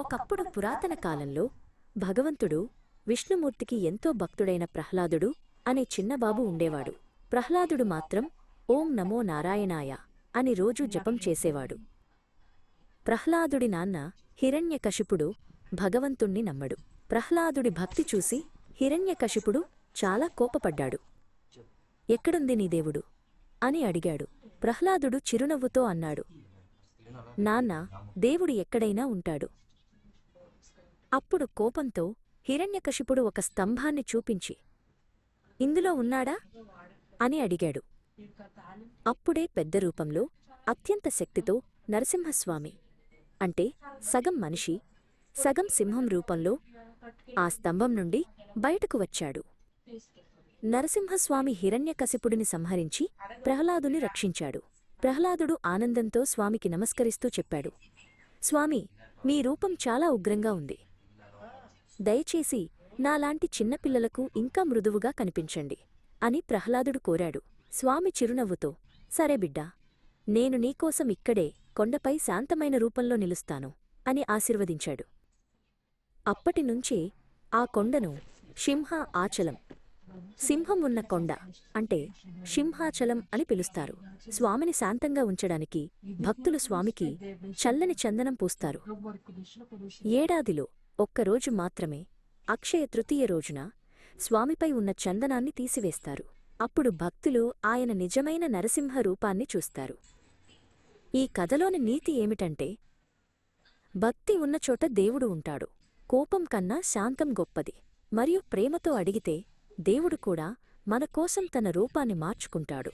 ఒకప్పుడు పురాతన కాలంలో భగవంతుడు విష్ణుమూర్తికి ఎంతో భక్తుడైన ప్రహ్లాదుడు అనే చిన్నబాబు ఉండేవాడు. ప్రహ్లాదుడు మాత్రం ఓం నమో నారాయణాయ అని రోజూ జపం చేసేవాడు. ప్రహ్లాదుడి నాన్న హిరణ్యకశిపుడు భగవంతుణ్ణి నమ్మడు. ప్రహ్లాదుడి భక్తి చూసి హిరణ్యకశిపుడు చాలా కోపపడ్డాడు. ఎక్కడుంది నీ దేవుడు? అని అడిగాడు. ప్రహ్లాదుడు చిరునవ్వుతో అన్నాడు. నాన్న దేవుడు ఎక్కడైనా ఉంటాడు. అప్పుడు కోపంతో హిరణ్యకశిపుడు ఒక స్తంభాన్ని చూపించి ఇందులో ఉన్నాడా? అని అడిగాడు. అప్పుడే పెద్ద రూపంలో అత్యంత శక్తితో నరసింహస్వామి అంటే సగం మనిషి సగం సింహం రూపంలో ఆ స్తంభం నుండి బయటకు వచ్చాడు. నరసింహస్వామి హిరణ్యకశిపుడిని సంహరించి ప్రహ్లాదుని రక్షించాడు. ప్రహ్లాదుడు ఆనందంతో స్వామికి నమస్కరిస్తూ చెప్పాడు స్వామి మీ రూపం చాలా ఉగ్రంగా ఉంది. దయచేసి నాలాంటి చిన్నపిల్లలకు ఇంకా మృదువుగా కనిపించండి అని ప్రహ్లాదుడు కోరాడు. స్వామి చిరునవ్వుతో సరే బిడ్డా నేను నీకోసం ఇక్కడే కొండపై శాంతమైన రూపంలో నిలుస్తాను అని ఆశీర్వదించాడు. అప్పటినుంచే ఆ కొండను సింహ ఆచలం సింహం ఉన్న కొండ అంటే సింహాచలం అని పిలుస్తారు. స్వామిని శాంతంగా ఉంచడానికి భక్తులు స్వామికి చల్లని చందనం పూస్తారు. ఏడాదిలో ఒక్కరోజు మాత్రమే. అక్షయ తృతీయ రోజున స్వామిపై ఉన్న చందనాన్ని తీసివేస్తారు. అప్పుడు భక్తులు ఆయన నిజమైన నరసింహ రూపాన్ని చూస్తారు. ఈ కథలోని నీతి ఏమిటంటే భక్తి ఉన్న చోట దేవుడు ఉంటాడు. కోపం కన్నా శాంతం గొప్పది. మరియు ప్రేమతో అడిగితే దేవుడు కూడా మన కోసం తన రూపాన్ని మార్చుకుంటాడు.